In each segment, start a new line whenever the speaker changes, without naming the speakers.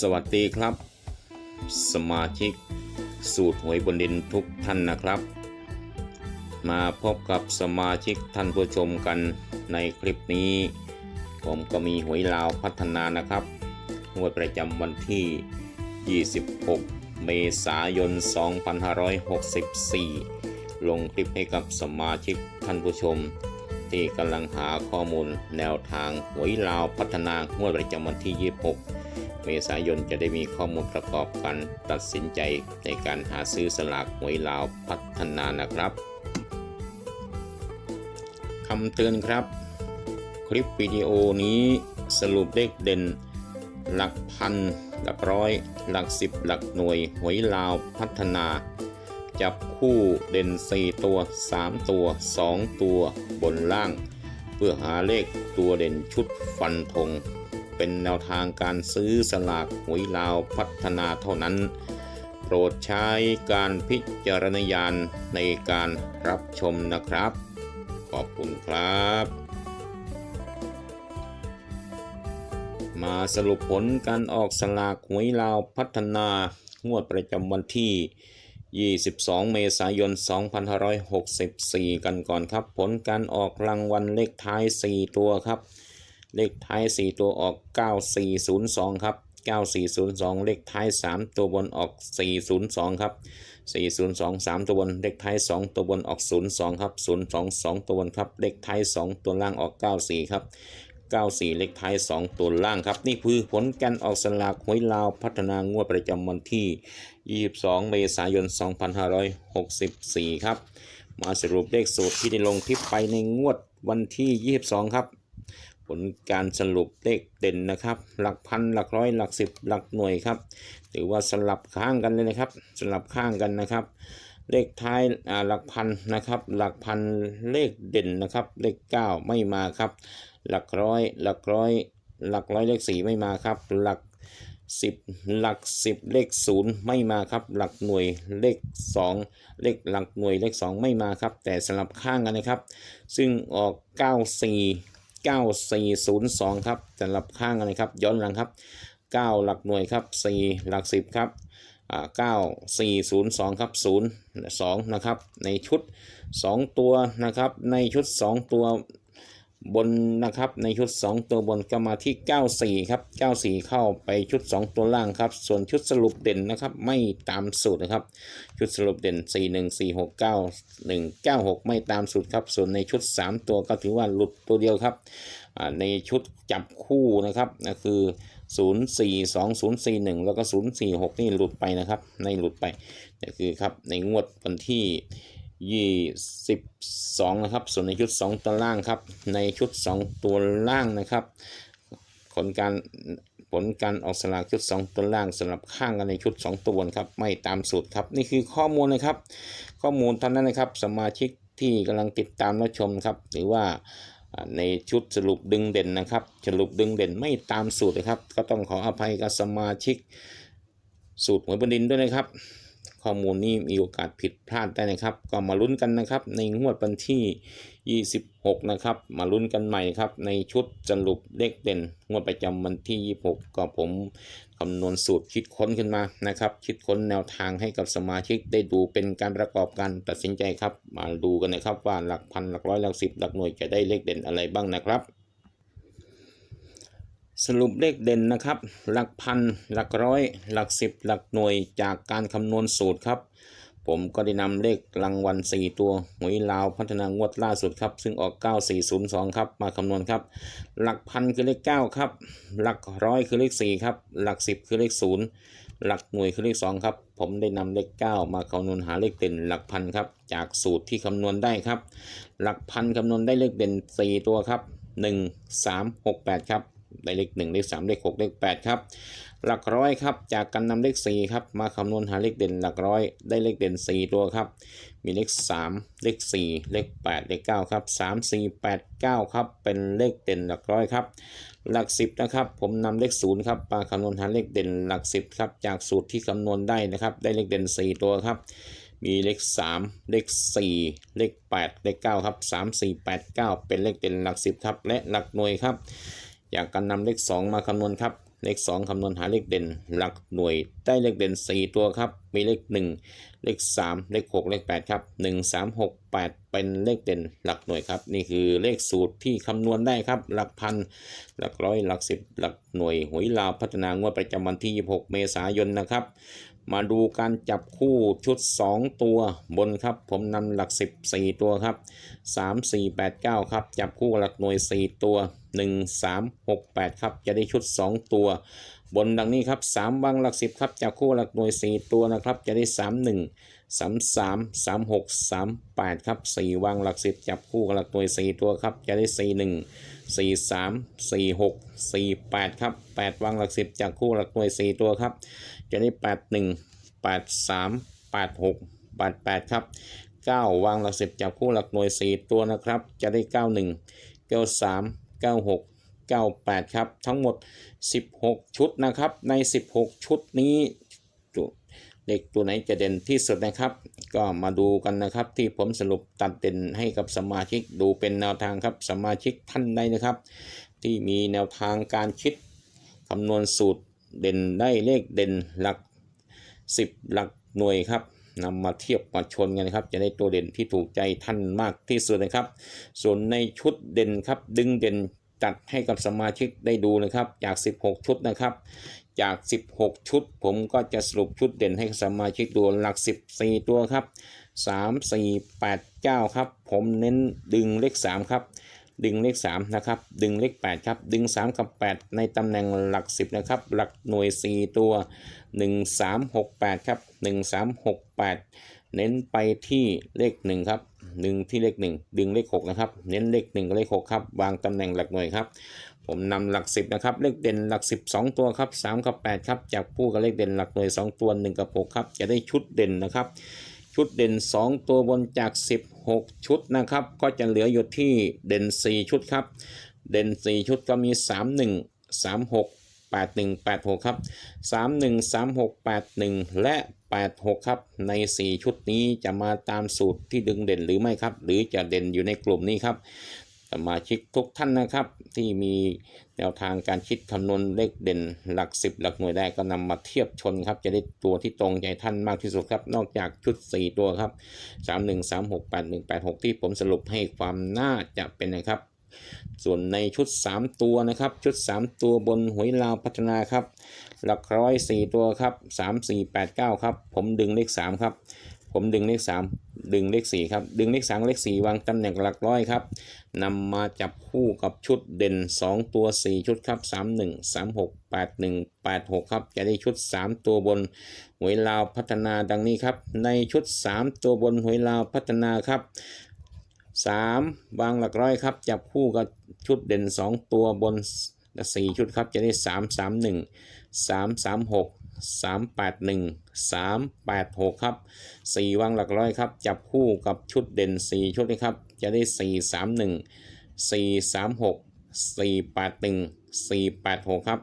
สวัสดีครับ สมาชิก สูตรหวยบนดินทุกท่านนะครับ มาพบกับสมาชิกท่านผู้ชมกันในคลิปนี้ ผมก็มีหวยลาวพัฒนานะครับงวดประจำวันที่ 26 เมษายน 2564 ลงคลิปให้กับสมาชิกท่านผู้ชมที่กำลังหาข้อมูลแนวทางหวยลาวพัฒนางวดประจำวันที่ 26 เมษายนจะได้มีข้อมูลประกอบกันตัดสินใจในการหาซื้อสลากหวยลาวพัฒนานะครับคำเตือนครับ คลิปวิดีโอนี้สรุปเลขเด่น หลักพัน หลักร้อย หลักสิบหลักหน่วยหวยลาวพัฒนา จับคู่เด่น 4 ตัว 3 ตัว 2 ตัวบนล่าง เพื่อหาเลขตัวเด่นชุดฟันธง เป็นแนวทางการซื้อสลากหวยลาวพัฒนาเท่านั้น โปรดใช้การพิจารณญาณในการรับชมนะครับ ขอบคุณครับ มาสรุปผลการออกสลากหวยลาวพัฒนางวดประจำวันที่22 เมษายน 2564 กันก่อนครับ ผลการออกรางวัลเลขท้าย 4 ตัวครับ เลขท้าย 4 ตัวออก 9402 ครับ 9402 เลขท้าย 3 ตัวบนออก 402 ครับ 402 3 ตัวบน เลขท้าย 2 ตัวบนออก 02 ครับ 02 2 ตัวบนครับ เลขท้าย 2 ตัวล่างออก 94 ครับ 94 เลขท้าย 2 ตัวล่างครับ นี่คือผลการออกสลากหวยลาวพัฒนางวดประจำวันที่ 22 เมษายน 2564 ครับ มาสรุปเลขสูตรที่ได้ลงคลิปไปในงวดวันที่ 22 ครับ ผลการสรุปเลขเด่นนะครับ หลักพันหลักร้อยหลักสิบหลักหน่วยครับถือว่าสลับข้างกันเลยนะครับ สลับข้างกันนะครับ เลขท้ายหลักพันนะครับ หลักพันเลขเด่นนะครับ เลข 9 ไม่มาครับ หลักร้อยหลักร้อยหลักร้อยเลขสี่ไม่มาครับ หลักสิบหลักสิบเลขศูนย์ไม่มาครับ หลักหน่วยเลขสองเลขหลักหน่วยเลขสองไม่มาครับ แต่สลับข้างกันนะครับ ซึ่งออก94 9402 ครับสำหรับข้างกันนะครับ ย้อนหลังครับ 9 หลักหน่วยครับ 4 หลัก 10 ครับอ่า9402 ครับ 0 2 นะครับ ในชุด 2 ตัวนะครับ ในชุด 2 ตัว บนนะครับในชุด 2 ตัวบนก็มาที่ 94 ครับ 94 เข้าไปชุด 2 ตัวล่างครับ ส่วนชุดสรุปเด่นนะครับ ไม่ตามสูตรนะครับ ชุดสรุปเด่น 4 1 4 6 9 1 9 6 ไม่ตามสูตรครับ ส่วนในชุด 3 ตัวก็ถือว่าหลุดตัวเดียวครับในชุดจับคู่นะครับก็คือ 0 4 2 0 4 1 แล้วก็ 0 4 6 นี่หลุดไปนะครับในหลุดไปก็คือครับในงวดวันที่ 22นะครับ ส่วนในชุด2ตัวล่างครับ ในชุด2ตัวล่างนะครับ ผลการผลการออกสลากชุด 2 ตัวล่างสำหรับข้างกันในชุด 2 ตัวครับ ไม่ตามสูตรครับ นี่คือข้อมูลนะครับ ข้อมูลท่านนั้นนะครับ สมาชิกที่กำลังติดตามและชมครับ หรือว่าอ่าในชุดสรุปดึงเด่นนะครับ สรุปดึงเด่นไม่ตามสูตรนะครับ ก็ต้องขออภัยกับสมาชิกสูตรหวยบนดินด้วยนะครับ ข้อมูลนี้มีโอกาสผิดพลาดได้นะครับ ก็มาลุ้นกันนะครับ ในงวดวันที่ 26 นะครับ มาลุ้นกันใหม่ครับ ในชุดสรุปเลขเด่น งวดประจำวันที่ 26 ก็ผมคำนวณสูตรคิดค้นขึ้นมานะครับ คิดค้นแนวทางให้กับสมาชิกได้ดูเป็นการประกอบการตัดสินใจครับ มาดูกันนะครับว่าหลักพันหลักร้อยหลักสิบหลักหน่วยจะได้เลขเด่นอะไรบ้างนะครับ สรุปเลขเด่นนะครับ หลักพัน หลักร้อย หลักสิบ หลักหน่วยจากการคำนวณสูตรครับ ผมก็ได้นำเลขรางวัล 4 ตัวหวยลาวพัฒนางวดล่าสุดครับ ซึ่งออก 9402 ครับ มาคำนวณครับ หลักพันคือเลข 9 ครับ หลักร้อยคือเลข 4 ครับ หลัก 10 คือเลข 0 หลักหน่วยคือเลข 2 ครับ ผมได้นำเลข 9 มาคำนวณหาเลขเด่นหลักพันครับ จากสูตรที่คำนวณได้ครับ หลักพันคำนวณได้เลขเด่น 4 ตัวครับ 1 3 6 8 ครับ ได้เลข1เลข3เลข6เลข8ครับหลักร้อยครับจากการนำเลข4ครับมาคำนวณหาเลขเด่นหลักร้อยได้เลขเด่น 4 ตัวครับ มีเลข 3 เลข 4 เลข 8 เลข9ครับ3 4 8 9ครับเป็นเลขเด่นหลักร้อยครับหลัก 10นะครับผมนำเลข0ครับมาคำนวณหาเลขเด่นหลัก 10ครับจากสูตรที่คำนวณได้นะครับ ได้เลขเด่น 4 ตัวครับมีเลข 3 เลข 4 เลข 8 เลข 9 ครับ 3 4 8 9 เป็นเลขเด่นหลัก 10 ครับ และหลักหน่วยครับ จากการนำเลข 2 มาคำนวณครับ เลข 2 คำนวณหาเลขเด่น หลักหน่วยได้เลขเด่น 4 ตัวครับ มีเลข 1 เลข 3 เลข 6 เลข 8 ครับ 1 3 6 8 เป็นเลขเด่นหลักหน่วยครับ นี่คือเลขสูตรที่คำนวณได้ครับ หลักพัน หลักร้อย หลักสิบหลักหน่วยหวยลาวพัฒนางวดประจำวันที่ 26 เมษายนนะครับ มาดูการจับคู่ชุด 2 ตัวบนครับ ผมนำหลัก 14 ตัวครับ 3 4 8 9 ครับ จับคู่หลักหน่วย 4 ตัว 1 3 6 8 ครับ จะได้ชุด 2 ตัว บนดังนี้ครับ 3 วางหลัก 10 ครับ จับคู่หลักหน่วย 4 ตัวนะครับ จะได้ 3 1 3 3 3 6 3 8 ครับ 4 วางหลัก 10 จับคู่หลักหน่วย 4 ตัวครับ จะได้ 4 1 4 3 4 6 4 8 ครับ 8 วางหลัก 10 จับคู่หลักหน่วย 4 ตัวครับ จะได้ 8 1 8 3 8 6 8 8 ครับ 9 วางหลัก10จับคู่หลักหน่วย 4 ตัวนะครับ จะได้ 91 93 96 98 ครับ ทั้งหมด 16 ชุดนะครับ ใน 16 ชุดนี้เด็กตัวไหนจะเด่นที่สุดนะครับ ก็มาดูกันนะครับ ที่ผมสรุปตัดเด่นให้กับสมาชิกดูเป็นแนวทางครับสมาชิกท่านใดนะครับ ที่มีแนวทางการคิดคำนวณสูตร เด่นได้เลขเด่นหลัก 10 หลักหน่วยครับนำมาเทียบมาชนกันนะครับ จะได้ตัวเด่นที่ถูกใจท่านมากที่สุดนะครับ ส่วนในชุดเด่นครับ ดึงเด่นจัดให้กับสมาชิกได้ดูนะครับ จาก 16 ชุดนะครับ จาก 16 ชุด ผมก็จะสรุปชุดเด่นให้สมาชิกดูหลัก 14 ตัวครับ 3 4 8 9 ครับ ผมเน้นดึงเลข 3 ครับ ดึงเลข 3 นะครับ ดึงเลข 8 ครับ ดึง 3 กับ 8 ในตำแหน่งหลัก 10 นะครับ หลักหน่วย 4 ตัว 1 3 6 8 ครับ 1 3 6 8 เน้นไปที่เลข 1 ครับ 1 ที่เลข 1 ดึงเลข 6 นะครับ เน้นเลข 1 กับเลข 6 ครับ วางตำแหน่งหลักหน่วยครับ ผมนำหลัก 10 นะครับ เลขเด่นหลัก 12 ตัวครับ 3 กับ 8 ครับจับคู่กับเลขเด่นหลักหน่วย 2 ตัว 1 กับ 6 ครับ จะได้ชุดเด่นนะครับ ชุดเด่น 2 ตัวบนจาก 16 ชุดนะครับ ก็จะเหลืออยู่ที่เด่น 4 ชุดครับ เด่น 4 ชุดก็มี 3 1 3 6 8 1 8 6 ครับ 3 1 3 6 8 1 และ 8 6 ครับ ใน 4 ชุดนี้จะมาตามสูตรที่ดึงเด่นหรือไม่ครับ หรือจะเด่นอยู่ในกลุ่มนี้ครับ มาชิกทุกท่านนะครับ ที่มีแนวทางการคิดคำนวณเลขเด่นหลัก 10 หลักหน่วยได้ก็นำมาเทียบชนครับ จะได้ตัวที่ตรงใจท่านมากที่สุดครับ นอกจากชุด 4 ตัวครับ 3 1 3 6 8 1 8 6 ที่ผมสรุปให้ความน่าจะเป็นนะครับ ส่วนในชุด 3 ตัวนะครับ ชุด 3 ตัวบนหวยลาวพัฒนาครับ หลักร้อยสี่ตัวครับ 3 4 8 9 ครับ ผมดึงเลข 3 ครับ ผมดึงเลข 3 ดึงเลข4ครับ ดึงเลข3เลข 4 วางตำแหน่งหลักร้อยครับนำมาจับคู่กับชุดเด่น 2 ตัว 4 ชุดครับ 3 1 3 6 8 1 8 6 ครับ จะได้ชุด 3 ตัวบนหวยลาวพัฒนาดังนี้ครับ ในชุด 3 ตัวบนหวยลาวพัฒนาครับ 3 วางหลักร้อยครับ จับคู่กับชุดเด่น 2 ตัวบน 4 ชุดครับ จะได้ 3 3 1 3 3 6 3 8 1 3 8 6 ครับ 4 วางหลักร้อยครับ จับคู่กับชุดเด่น 4 ชุดนะครับ จะได้ 4 3 1 4 3 6 4 8 1 4 8 6 ครับ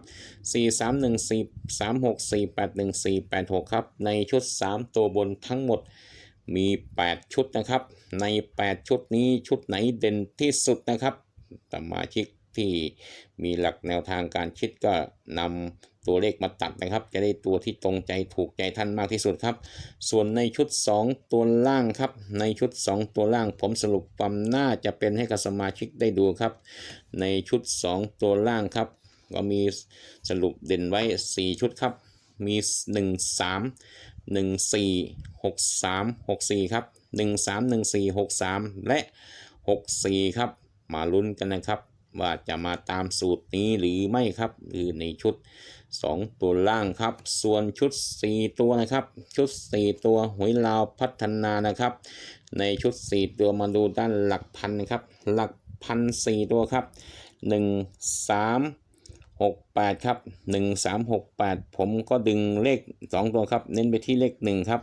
4 3 1 4 3 6 4 8 1 4 8 6 ครับ ในชุด 3 ตัวบนทั้งหมดมี 8 ชุดนะครับ ใน 8 ชุดนี้ชุดไหนเด่นที่สุดนะครับสมาชิก ที่มีหลักแนวทางการคิดก็นำตัวเลขมาตัดนะครับ จะได้ตัวที่ตรงใจถูกใจท่านมากที่สุดครับ ส่วนในชุด 2 ตัวล่างครับ ในชุด 2 ตัวล่างผมสรุปความน่าจะเป็นให้กับสมาชิกได้ดูครับ ในชุด 2 ตัวล่างครับ ก็มีสรุปเด่นไว้ 4 ชุดครับ มี 1 3 1 4 6 3 6 4 ครับ 1 3 1 4 6 3 และ 6 4 ครับ มาลุ้นกันนะครับ ว่าจะมาตามสูตรนี้หรือไม่ครับหรือในชุด 2 ตัวล่างครับ ส่วนชุด 4 ตัวนะครับ ชุด 4 ตัวหวยลาวพัฒนานะครับ ในชุด 4 ตัวมาดูด้านหลักพันครับ หลักพันสี่ตัวครับ 1 3 6 8 ครับ 1 3 6 8 ผมก็ดึงเลข 2 ตัวครับ เน้นไปที่เลข 1 ครับ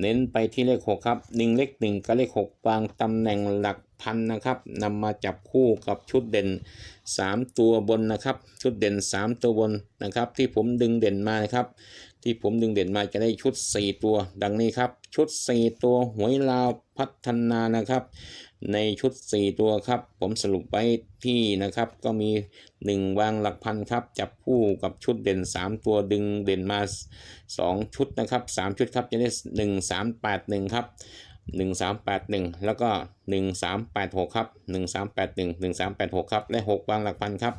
เน้นไปที่เลข 6 ครับดึงเลข 1 กับเลข 6 วางตำแหน่งหลัก พันนะครับนำมาจับคู่กับชุดเด่น 3 ตัวบนนะครับ ชุดเด่น 3 ตัวบนนะครับ ที่ผมดึงเด่นมานะครับ ที่ผมดึงเด่นมาจะได้ชุด 4 ตัว ดังนี้ครับ ชุด 4 ตัวหวยลาวพัฒนานะครับ ในชุด 4 ตัวครับ ผมสรุปไว้ที่นะครับ ก็มี 1 วางหลักพันครับ จับคู่กับชุดเด่น 3 ตัวดึงเด่นมา 2 ชุดนะครับ 3 ชุดครับจะได้ 1 3 8 1 ครับ 1381 แล้วก็ 1386 ครับ 1381 1386 ครับ และ6วางหลักพันครับ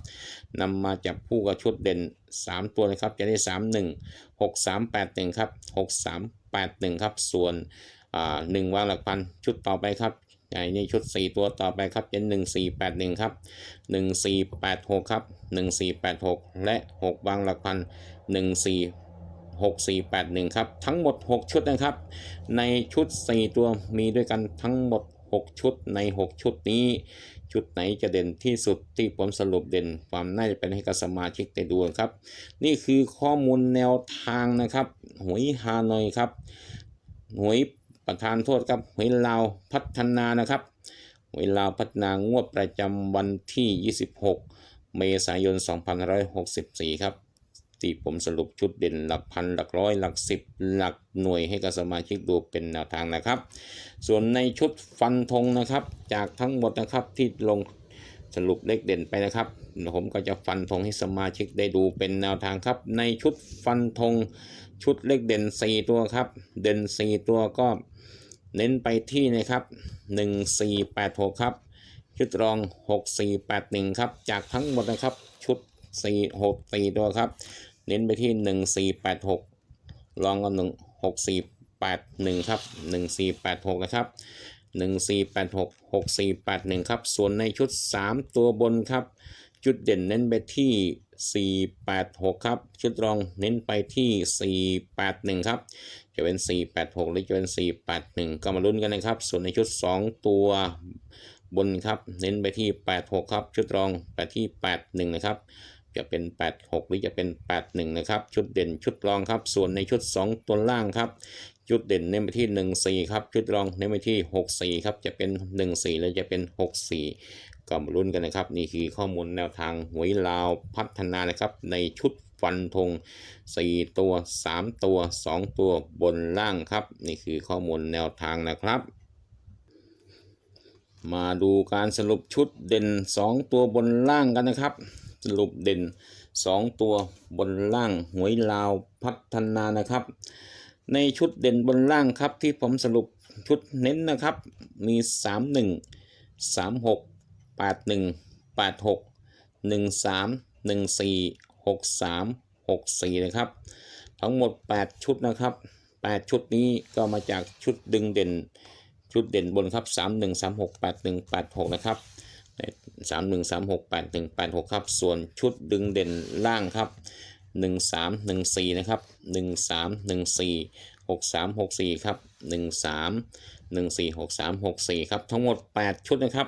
นำมาจับคู่กับชุดเด่น 3 ตัวนะครับ จะได้ 31 6381 ครับ 6381 ครับ ส่วนอ่า1วางหลักพันชุดต่อไปครับใหญ่นี่ชุด 4 ตัวต่อไปครับจะ1481 ครับ 1486 ครับ 1486 และ6วางหลักพัน14 6481 ครับ ทั้งหมด 6 ชุดนะครับ ในชุด 4 ตัวมีด้วยกันทั้งหมด 6 ชุดใน 6 ชุดนี้ ชุดไหนจะเด่นที่สุดที่ผมสรุปเด่น ความน่าจะเป็นให้กับสมาชิกได้ดูครับ นี่คือข้อมูลแนวทางนะครับหวยฮานอยครับหวยประธานโทษครับหวยลาวพัฒนานะครับหวยลาวพัฒนางวดประจำวันที่ 26 เมษายน 2564 ครับ ที่ผมสรุปชุดเด่นหลักพันหลักร้อยหลักสิบหลักหน่วยให้กับสมาชิกดูเป็นแนวทางนะครับ ส่วนในชุดฟันธงนะครับ จากทั้งหมดนะครับที่ลงสรุปเลขเด่นไปนะครับ ผมก็จะฟันธงให้สมาชิกได้ดูเป็นแนวทางครับ ในชุดฟันธงชุดเลขเด่น 4 ตัวครับ เด่น 4 ตัวก็เน้นไปที่นะครับ 1486 ครับ ชุดรอง 6481 ครับ จากทั้งหมดนะครับชุด 4 6 4 ตัวครับ เน้นไปที่ 1486 ลองกัน6481 ครับ 1486 นะครับ 1486 6481 ครับ ส่วนในชุด 3 ตัวบนครับ จุดเด่นเน้นไปที่ 486 ครับ ชุดรองเน้นไปที่ 481 ครับ จะเป็น 486 หรือจะเป็น 481 ก็มาลุ้นกันนะครับ ส่วนในชุด 2 ตัวบนครับ เน้นไปที่ 86 ครับ ชุดรองไปที่ 81 นะครับ จะเป็น 86 หรือจะเป็น 81 นะครับ ชุดเด่นชุดรองครับ ส่วนในชุด 2 ตัวล่างครับ ชุดเด่นเน้นไปที่ 14 ครับ ชุดรองเน้นไปที่ 64 ครับ จะเป็น 14หรือจะเป็น 64 ก็มาลุ้นกันนะครับ นี่คือข้อมูลแนวทางหวยลาวพัฒนานะครับ ในชุดฟันธง4 ตัว 3 ตัว 2 ตัวบนล่างครับ นี่คือข้อมูลแนวทางนะครับมาดูการสรุปชุดเด่น 2 ตัวบนล่างกันนะครับ สรุปเด่น 2 ตัวบนล่างหวยลาวพัฒนานะครับ ในชุดเด่นบนล่างครับที่ผมสรุปชุดเน้นนะครับ มี 3 1 3 6 8 1 8 6 1 3 1 4 6 3 6 4 นะครับ ทั้งหมด 8 ชุดนะครับ 8 ชุดนี้ก็มาจากชุดดึงเด่น ชุดเด่นบนครับ 3 1 3 6 8 1 8 6นะครับ3 1 3 6 8 1 8 6ครับ ส่วนชุดดึงเด่นล่างครับ1 3 1 4นะครับ1 3 1 4 6 3 6 4ครับ1 3 1 4 6 3 6 4ครับ ทั้งหมด8ชุดนะครับ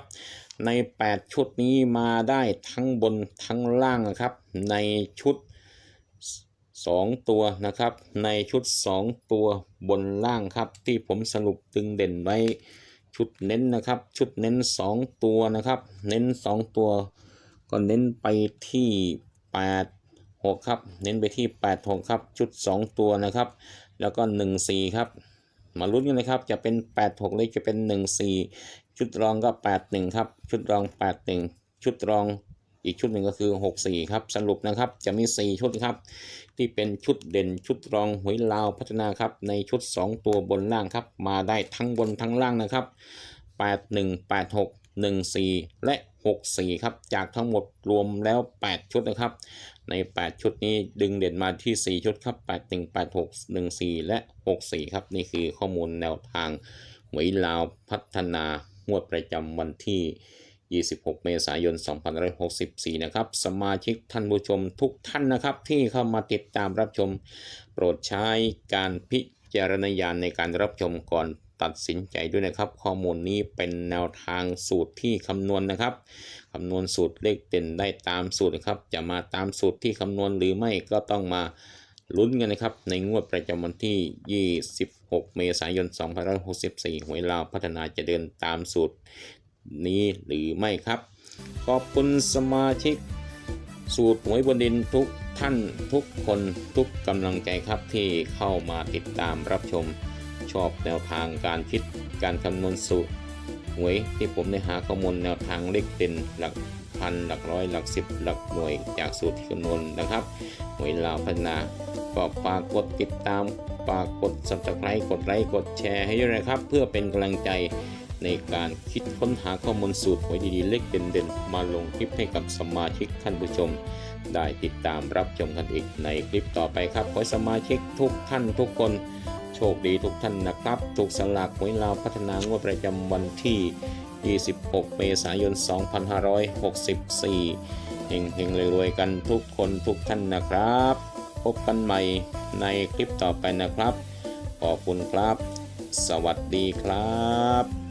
ใน8ชุดนี้มาได้ทั้งบนทั้งล่างนะครับ ในชุด2ตัวนะครับ ในชุด2ตัวบนล่างครับ ที่ผมสรุปตึงเด่นไว้ ชุดเน้นนะครับ ชุดเน้น 2 ตัวนะครับ เน้น 2 ตัว ก็เน้นไปที่ 8 6 ครับ เน้นไปที่ 8 6 ครับ ชุด 2 ตัวนะครับ แล้วก็ 1 4 ครับ มาลุ้นกันนะครับ จะเป็น 8 6 หรือจะเป็น 1 4 ชุดรองก็ 8 1 ครับ ชุดรอง 8 1 ชุดรอง อีกชุดหนึ่งก็คือ 6 4 ครับ สรุปนะครับจะมี 4 ชุดครับ ที่เป็นชุดเด่นชุดรองหวยลาวพัฒนาครับ ในชุด 2 ตัวบนล่างครับ มาได้ทั้งบนทั้งล่างนะครับ 8 1 8 6 1 4 และ 6 4 ครับ จากทั้งหมดรวมแล้ว 8 ชุดนะครับ ใน 8 ชุดนี้ดึงเด่นมาที่ 4 ชุดครับ 8 1 8 6 1 4 และ 6 4 ครับ นี่คือข้อมูลแนวทางหวยลาวพัฒนางวดประจำวันที่ 26 เมษายน 2564 นะครับ สมาชิกท่านผู้ชมทุกท่านนะครับ ที่เข้ามาติดตามรับชม โปรดใช้การพิจารณญาณในการรับชมก่อนตัดสินใจด้วยนะครับ ข้อมูลนี้เป็นแนวทางสูตรที่คำนวณนะครับคำนวณสูตรเลขเด่นได้ตามสูตรนะครับ จะมาตามสูตรที่คำนวณหรือไม่ก็ต้องมาลุ้นกันนะครับ ในงวดประจำวันที่ 26 เมษายน 2564 หวยลาวพัฒนาจะเดินตามสูตร นี้หรือไม่ครับ ขอบคุณสมาชิก สูตรหวยบนดินทุกท่านทุกคนทุกกำลังใจครับที่เข้ามาติดตามรับชม ชอบแนวทางการคิดการคำนวณสูตรหวยที่ผมได้หาข้อมูลแนวทางเลขเด่นหลักพันหลักร้อยหลักสิบหลักหน่วยจากสูตรที่คำนวณนะครับหวยลาวพัฒนาก็ฝากกดติดตามฝากกด subscribe กดไลค์กดแชร์ให้ด้วยนะครับ เพื่อเป็นกำลังใจ ในการคิดค้นหาข้อมูลสูตรหวยดีๆ เลขเด่นๆ มาลงคลิปให้กับสมาชิกท่านผู้ชม ได้ติดตามรับชมกันอีกในคลิปต่อไปครับ ขอสมาชิกทุกท่านทุกคน โชคดีทุกท่านนะครับ ถูกสลากหวยลาวพัฒนางวดประจำวันที่ 26 เมษายน 2564 เฮงเฮงๆรวยๆกันทุกคนทุกท่านนะครับ พบกันใหม่ในคลิปต่อไปนะครับ ขอบคุณครับ สวัสดีครับ